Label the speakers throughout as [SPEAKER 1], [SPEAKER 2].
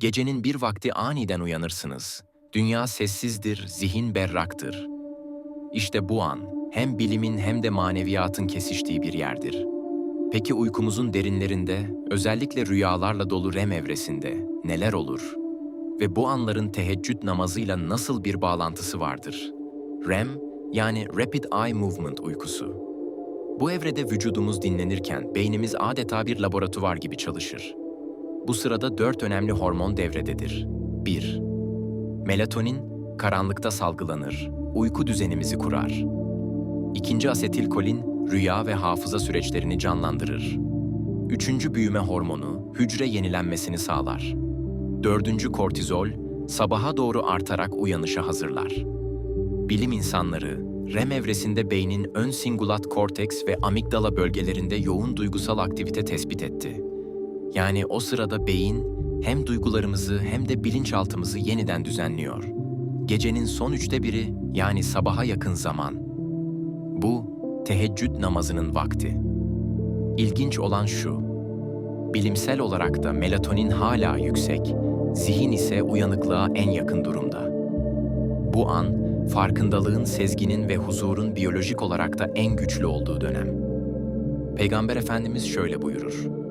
[SPEAKER 1] Gecenin bir vakti aniden uyanırsınız. Dünya sessizdir, zihin berraktır. İşte bu an hem bilimin hem de maneviyatın kesiştiği bir yerdir. Peki uykumuzun derinlerinde, özellikle rüyalarla dolu REM evresinde neler olur? Ve bu anların teheccüd namazıyla nasıl bir bağlantısı vardır? REM yani Rapid Eye Movement uykusu. Bu evrede vücudumuz dinlenirken beynimiz adeta bir laboratuvar gibi çalışır. Bu sırada dört önemli hormon devrededir. 1. Melatonin, karanlıkta salgılanır, uyku düzenimizi kurar. İkinci asetilkolin, rüya ve hafıza süreçlerini canlandırır. Üçüncü büyüme hormonu, hücre yenilenmesini sağlar. Dördüncü kortizol, sabaha doğru artarak uyanışa hazırlar. Bilim insanları, REM evresinde beynin ön singulat korteks ve amigdala bölgelerinde yoğun duygusal aktivite tespit etti. Yani o sırada beyin hem duygularımızı hem de bilinçaltımızı yeniden düzenliyor. Gecenin son üçte biri yani sabaha yakın zaman. Bu teheccüd namazının vakti. İlginç olan şu. Bilimsel olarak da melatonin hala yüksek, zihin ise uyanıklığa en yakın durumda. Bu an, farkındalığın, sezginin ve huzurun biyolojik olarak da en güçlü olduğu dönem. Peygamber Efendimiz şöyle buyurur.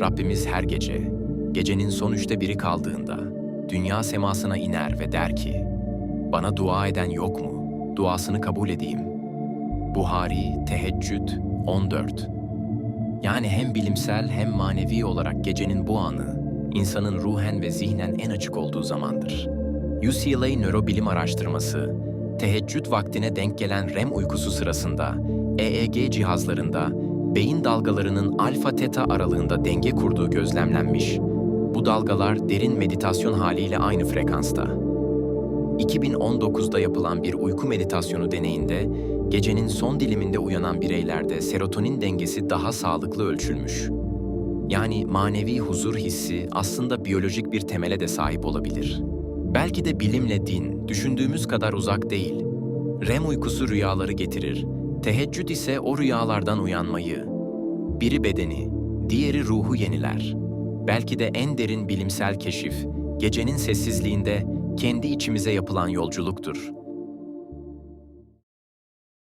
[SPEAKER 1] Rabbimiz her gece, gecenin son üçte biri kaldığında, dünya semasına iner ve der ki, bana dua eden yok mu? Duasını kabul edeyim. Buhari, Teheccüd 14 Yani hem bilimsel hem manevi olarak gecenin bu anı, insanın ruhen ve zihnen en açık olduğu zamandır. UCLA Nörobilim Araştırması, teheccüd vaktine denk gelen REM uykusu sırasında EEG cihazlarında beyin dalgalarının alfa-teta aralığında denge kurduğu gözlemlenmiş. Bu dalgalar derin meditasyon haliyle aynı frekansta. 2019'da yapılan bir uyku meditasyonu deneyinde gecenin son diliminde uyanan bireylerde serotonin dengesi daha sağlıklı ölçülmüş. Yani manevi huzur hissi aslında biyolojik bir temele de sahip olabilir. Belki de bilimle din düşündüğümüz kadar uzak değil. REM uykusu rüyaları getirir. Teheccüd ise o rüyalardan uyanmayı. Biri bedeni, diğeri ruhu yeniler. Belki de en derin bilimsel keşif, gecenin sessizliğinde kendi içimize yapılan yolculuktur.